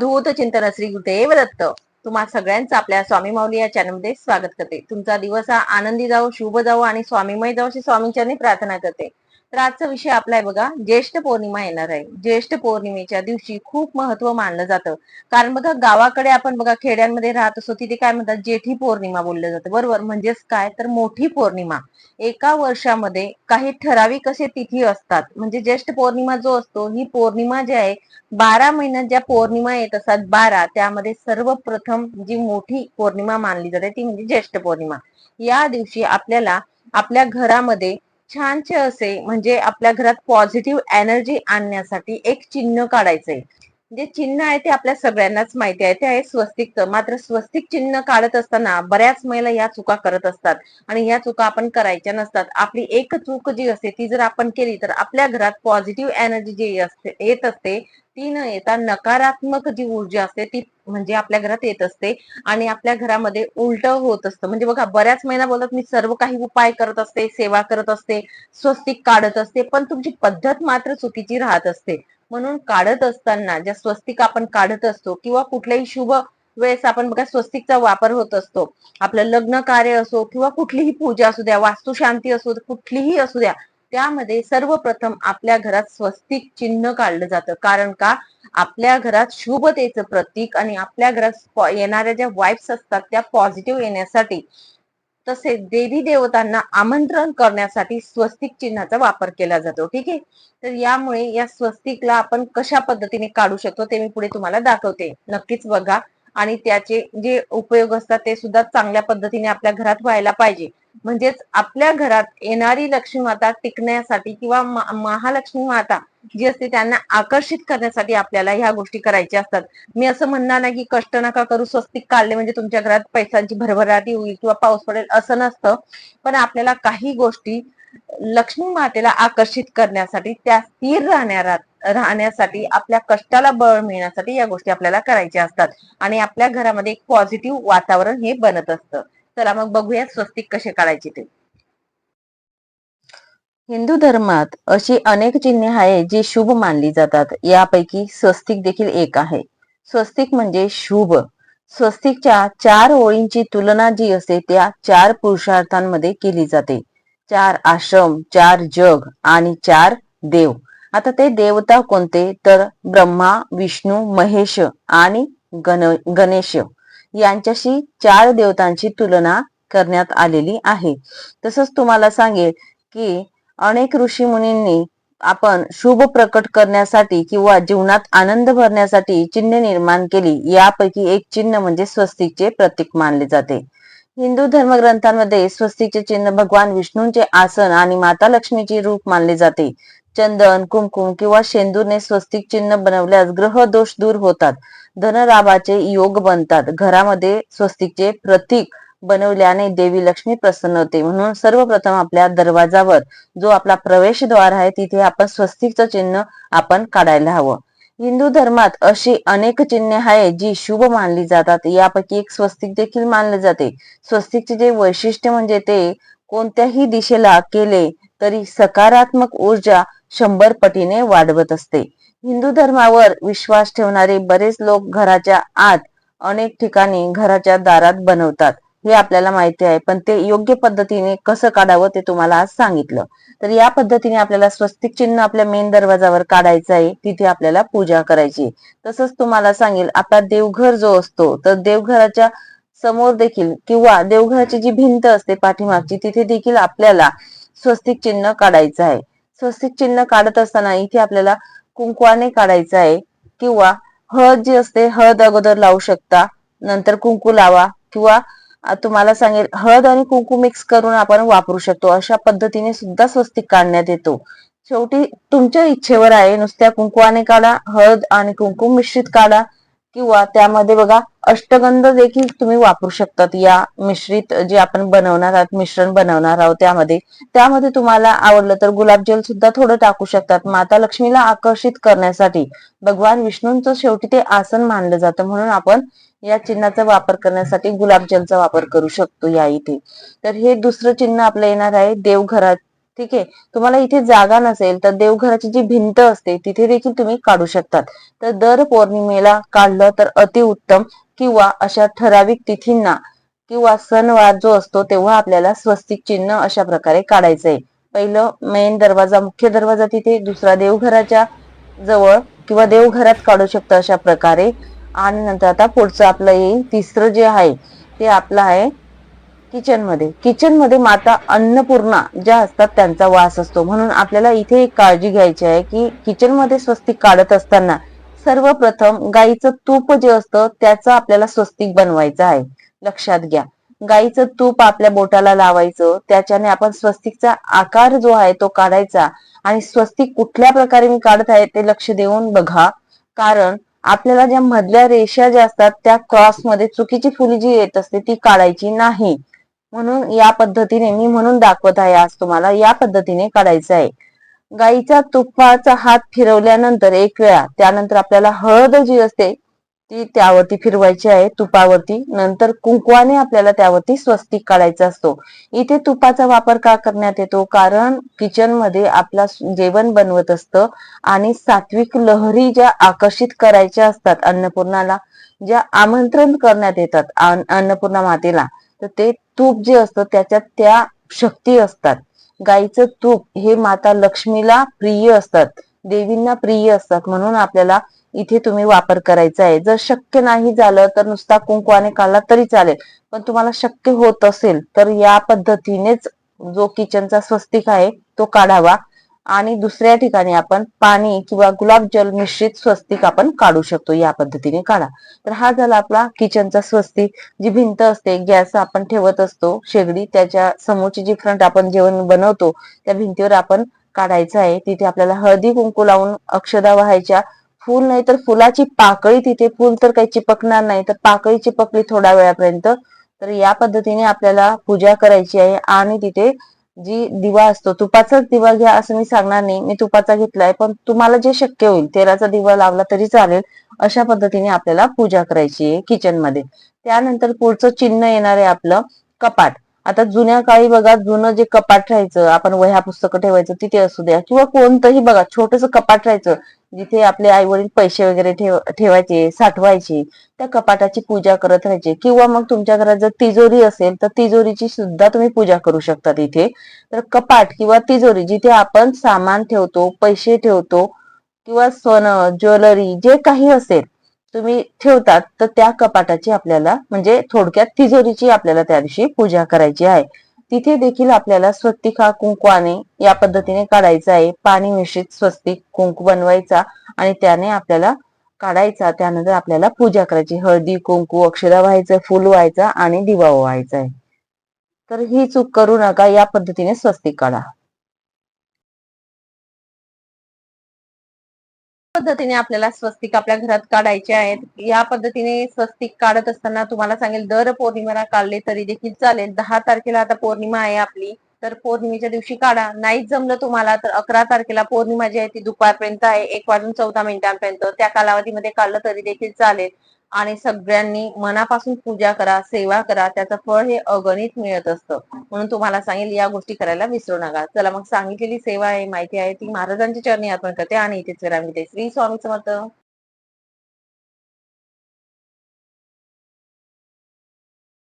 धूत चिंतन श्री देवदत्त तुम्हा सगळ्यांचं आपल्या स्वामी माऊली या चॅनलमध्ये स्वागत करते. तुमचा दिवस हा आनंदी जावो शुभ जावो आणि स्वामीमय जावो अशी स्वामींच्या प्रार्थना करते. तर आजचा विषय आपला आहे बघा ज्येष्ठ पौर्णिमा येणार आहे. ज्येष्ठ पौर्णिमेच्या दिवशी खूप महत्त्व मानलं जातं. कारण बघा गावाकडे आपण बघा खेड्यांमध्ये राहत असतो तिथे काय म्हणतात जेठी पौर्णिमा बोललं जातं. बरोबर? म्हणजेच काय? तर मोठी पौर्णिमा. एका वर्षामध्ये काही ठराविक असे तिथी असतात. म्हणजे ज्येष्ठ पौर्णिमा जो असतो ही पौर्णिमा जी आहे बारा महिन्यात ज्या पौर्णिमा येत असतात बारा त्यामध्ये सर्वप्रथम जी मोठी पौर्णिमा मानली जाते ती म्हणजे ज्येष्ठ पौर्णिमा. या दिवशी आपल्याला आपल्या घरामध्ये छानसे असे म्हणजे आपल्या घरात पॉझिटिव्ह एनर्जी आणण्यासाठी एक चिन्ह काढायचंय. जे चिन्ह आहे ते आपल्या सगळ्यांनाच माहिती आहे. ते आहे स्वस्तिकचं मात्र स्वस्तिक चिन्ह काढत असताना बऱ्याच महिला या चुका करत असतात. आणि या चुका आपण करायच्या नसतात. आपली एक चूक जी असते ती जर आपण केली तर आपल्या घरात पॉझिटिव्ह एनर्जी जी असते येत असते ती न येता नकारात्मक जी ऊर्जा असते ती म्हणजे आपल्या घरात येत असते. आणि आपल्या घरामध्ये उलट होत असतं. म्हणजे बघा बऱ्याच महिला बोलतात मी सर्व काही उपाय करत असते सेवा करत असते स्वस्तिक काढत असते पण तुमची पद्धत मात्र चुकीची राहत असते. म्हणून काढत असताना ज्या स्वस्तिक आपण काढत असतो किंवा कुठल्याही शुभ वेळेस आपण बघा स्वस्तिकचा वापर होत असतो. आपलं लग्न कार्य असो किंवा कुठलीही पूजा असू द्या वास्तुशांती असो कुठलीही असू द्या त्यामध्ये सर्वप्रथम आपल्या घरात स्वस्तिक चिन्ह काढलं जातं. कारण का? आपल्या घरात शुभतेचं प्रतीक आणि आपल्या घरात येणाऱ्या ज्या वाईब्स असतात त्या पॉझिटिव्ह येण्यासाठी तसेच देवी देवतांना आमंत्रण करण्यासाठी स्वस्तिक चिन्हाचा वापर केला जातो ठीक आहे? तर यामुळे या स्वस्तिकला आपण कशा पद्धतीने काढू शकतो ते मी पुढे तुम्हाला दाखवते. नक्कीच बघा. आणि त्याचे जे उपयोग असतात ते सुद्धा चांगल्या पद्धतीने आपल्या घरात व्हायला पाहिजे. म्हणजेच आपल्या घरात येणारी लक्ष्मी माता टिकण्यासाठी किंवा महालक्ष्मी माता जी असते त्यांना आकर्षित करण्यासाठी आपल्याला ह्या गोष्टी करायच्या असतात. मी असं म्हणणार नाही की कष्ट नका करू स्वस्तिक काढले म्हणजे तुमच्या घरात पैशांची भरभराटी होईल किंवा पाऊस पडेल असं नसतं. पण आपल्याला काही गोष्टी लक्ष्मी मातेला आकर्षित करण्यासाठी त्या स्थिर राहण्या राहण्यासाठी आपल्या कष्टाला बळ मिळण्यासाठी या गोष्टी आपल्याला करायच्या असतात. आणि आपल्या घरामध्ये एक पॉझिटिव्ह वातावरण हे बनत असतं. चला मग बघूया स्वस्तिक कसे काढायचे ते. हिंदू धर्मात अशी अनेक चिन्हे आहेत जी शुभ मानली जातात. यापैकी स्वस्तिक देखील एक आहे. स्वस्तिक म्हणजे शुभ. स्वस्तिकच्या चार ओळींची तुलना जी असते त्या चार पुरुषार्थांमध्ये केली जाते. चार आश्रम चार जग आणि चार देव. आता ते देवता कोणते? तर ब्रह्मा विष्णू महेश आणि गण गणेश. यांच्याशी चार देवतांची तुलना करण्यात आलेली आहे. तसंच तुम्हाला सांगेल की अनेक ऋषी मुनींनी आपण शुभ प्रकट करण्यासाठी किंवा जीवनात आनंद भरण्यासाठी चिन्ह निर्माण केली. यापैकी एक चिन्ह म्हणजे स्वस्तिकचे प्रतीक मानले जाते. हिंदू धर्मग्रंथांमध्ये स्वस्तिकचे चिन्ह भगवान विष्णूंचे आसन आणि माता लक्ष्मीचे रूप मानले जाते. चंदन कुंकुम किंवा शेंदूरने स्वस्तिक चिन्ह बनवल्यास ग्रह दोष दूर होतात. धनलाभाचे योग बनतात. घरामध्ये स्वस्तिकचे प्रतीक बनवल्याने देवी लक्ष्मी प्रसन्न होते. म्हणून सर्वप्रथम आपल्या दरवाजावर जो आपला प्रवेशद्वार आहे तिथे आपण स्वस्तिकचं चिन्ह आपण काढायला हवं. हिंदू धर्मात अशी अनेक चिन्हे आहेत जी शुभ मानली जातात. यापैकी एक स्वस्तिक देखील मानले जाते. स्वस्तिकचे जे वैशिष्ट्य म्हणजे ते कोणत्याही दिशेला केले तरी सकारात्मक ऊर्जा शंभर पटीने वाढवत असते. हिंदू धर्मावर विश्वास ठेवणारे बरेच लोक घराच्या आत अनेक ठिकाणी घराच्या दारात बनवतात. हे आपल्याला माहिती आहे पण ते योग्य पद्धतीने कसं काढावं ते तुम्हाला आज सांगितलं. तर या पद्धतीने आपल्याला स्वस्तिक चिन्ह आपल्या मेन दरवाजावर काढायचं आहे तिथे आपल्याला पूजा करायची तसंच तुम्हाला सांगेल आपला देवघर जो असतो तर देवघराच्या समोर देखील किंवा देवघराची जी भिंत असते पाठीमागची तिथे देखील आपल्याला स्वस्तिक चिन्ह काढायचं आहे. स्वस्तिक चिन्ह काढत असताना इथे आपल्याला कुंकवाने काढायचं आहे. किंवा हळद जी असते हळद अगोदर लावू शकता नंतर कुंकू लावा किंवा तुम्हाला सांगेल हळद आणि कुंकू मिक्स करून आपण वापरू शकतो. अशा पद्धतीने सुद्धा स्वस्तिक काढण्यात येतो. शेवटी तुमच्या इच्छेवर आहे नुसत्या कुंकुवाने काढा हळद आणि कुंकू मिश्रित काढा. किंवा त्यामध्ये बघा अष्टगंध देखील तुम्ही वापरू शकतात. या मिश्रित जे आपण बनवणार आहात मिश्रण बनवणार आहोत त्यामध्ये. त्यामध्ये तुम्हाला आवडलं तर गुलाबजल सुद्धा थोडं टाकू शकतात. माता लक्ष्मीला आकर्षित करण्यासाठी भगवान विष्णूंचं शेवटी ते आसन मानलं जातं. म्हणून आपण या चिन्हाचा वापर करण्यासाठी गुलाबजलचा वापर करू शकतो या इथे. तर हे दुसरं चिन्ह आपलं येणार आहे देवघरात ठीक आहे? तुम्हाला इथे जागा नसेल तर देवघराची जी भिंत असते तिथे देखील तुम्ही काढू शकतात. तर दर पौर्णिमेला काढलं तर अतिउत्तम किंवा अशा ठराविक तिथींना किंवा सणवार जो असतो तेव्हा आपल्याला स्वस्तिक चिन्ह अशा प्रकारे काढायचं आहे पहिलं मेन दरवाजा मुख्य दरवाजा तिथे दुसरा देवघराच्या जवळ किंवा देवघरात काढू शकतो अशा प्रकारे. आणि नंतर आता पुढचं आपलं येईल तिसरं जे आहे ते आपलं आहे किचनमध्ये किचनमध्ये किचनमध्ये माता अन्नपूर्णा ज्या असतात त्यांचा वास असतो. म्हणून आपल्याला इथे एक काळजी घ्यायची आहे की किचनमध्ये स्वस्तिक काढत असताना सर्वप्रथम गाईचं तूप जे असतं त्याचं आपल्याला स्वस्तिक बनवायचं आहे. लक्षात घ्या. गाईचं तूप आपल्या बोटाला लावायचं त्याच्याने आपण स्वस्तिकचा आकार जो आहे तो काढायचा आणि स्वस्तिक कुठल्या प्रकारे मी काढत आहे ते लक्ष देऊन बघा. कारण आपल्याला ज्या मधल्या रेषा ज्या असतात त्या क्रॉसमध्ये चुकीची फुली जी येत असते ती काढायची नाही. म्हणून या पद्धतीने मी म्हणून दाखवत आहे आज तुम्हाला या पद्धतीने काढायचं आहे. गाईचा तुपाचा हात फिरवल्यानंतर एक वेळा त्यानंतर आपल्याला हळद जी असते ती त्यावरती फिरवायची आहे तुपावरती. नंतर कुंकवाने आपल्याला त्यावरती स्वस्तिक काढायचा असतो. इथे तुपाचा वापर का करण्यात येतो? कारण किचनमध्ये आपला जेवण बनवत असतं आणि सात्विक लहरी ज्या आकर्षित करायच्या असतात अन्नपूर्णाला ज्या आमंत्रण करण्यात येतात अन्नपूर्णा मातेला तर ते तूप जे असतं त्याच्यात त्या शक्ती असतात. गाईचं तूप हे माता लक्ष्मीला प्रिय असतात. देवींना प्रिय असतात. म्हणून आपल्याला इथे तुम्ही वापर करायचा आहे. जर शक्य नाही झालं तर नुसता कुंकवाने काढला तरी चालेल. पण तुम्हाला शक्य होत असेल तर या पद्धतीनेच जो किचनचा स्वस्तिक आहे तो काढावा. आणि दुसऱ्या ठिकाणी आपण पाणी किंवा गुलाबजल मिश्रित स्वस्तिक आपण काढू शकतो या पद्धतीने काढा. तर हा झाला आपला किचनचा स्वस्तिक. जी भिंत असते गॅस आपण ठेवत असतो शेगडी त्याच्या समोरची जी फ्रंट आपण जेवण बनवतो त्या भिंतीवर आपण काढायचं आहे. तिथे आपल्याला हळदी कुंकू लावून अक्षदा व्हायच्या. फुल नाही तर फुलाची पाकळी तिथे फुल तर काही चिपकणार नाही तर पाकळी चिपकली थोड्या वेळापर्यंत. तर या पद्धतीने आपल्याला पूजा करायची आहे आणि तिथे जी दिवा असतो तुपाचाच दिवा घ्या असं मी सांगणार नाही. मी तुपाचा घेतलाय पण तुम्हाला जे शक्य होईल तेलाचा दिवा लावला तरी चालेल. अशा पद्धतीने आपल्याला पूजा करायची आहे किचनमध्ये. त्यानंतर पुढचं चिन्ह येणार आहे आपलं कपाट. आता जुन्या काळी बघा जुनं जे कपाट राहायचं आपण वह्या पुस्तकं ठेवायचं तिथे असू द्या. किंवा कोणतंही बघा छोटस कपाट राहायचं जिथे आपले आई वडील पैसे वगैरे ठेव ठेवायचे साठवायचे त्या कपाटाची पूजा करत राहायचे. किंवा मग तुमच्या घरात जर तिजोरी असेल तर तिजोरीची सुद्धा तुम्ही पूजा करू शकता तिथे तर कपाट किंवा तिजोरी जिथे आपण सामान ठेवतो पैसे ठेवतो किंवा सोनं ज्वेलरी जे काही असेल तुम्ही ठेवतात तर त्या कपाटाची आपल्याला म्हणजे थोडक्यात तिजोरीची आपल्याला त्या दिवशी पूजा करायची आहे. तिथे देखील आपल्याला स्वस्तिक हा कुंकवाने या पद्धतीने काढायचा आहे. पाणी मिश्रित स्वस्तिक कुंकू बनवायचा आणि त्याने आपल्याला काढायचा. त्यानंतर आपल्याला पूजा करायची. हळदी कुंकू अक्षरा व्हायचं फुल व्हायचा आणि दिवा व्हायचा आहे. तर ही चूक करू नका. या पद्धतीने स्वस्तिक काढा. पद्धतीने आपल्याला स्वस्तिक आपल्या घरात काढायचे आहेत या पद्धतीने स्वस्तिक काढत असताना तुम्हाला सांगेल दर पौर्णिमेला काढले तरी देखील चालेल. दहा तारखेला आता पौर्णिमा आहे आपली तर पौर्णिमेच्या दिवशी काढा. नाही जमलं तुम्हाला तर अकरा तारखेला पौर्णिमा जी आहे ती दुपारपर्यंत आहे एक वाजून चौदा मिनिटांपर्यंत. त्या कालावधीमध्ये काढलं तरी देखील चालेल. आणि सगळ्यांनी मनापासून पूजा करा सेवा करा त्याचं फळ हे अगणित मिळत असतं. म्हणून तुम्हाला सांगेल या गोष्टी करायला विसरू नका. चला मग सांगितलेली सेवा आहे माहिती आहे ती महाराजांची चरणी अर्पण करते आणि इथेच विराम श्री स्वामी समर्थ.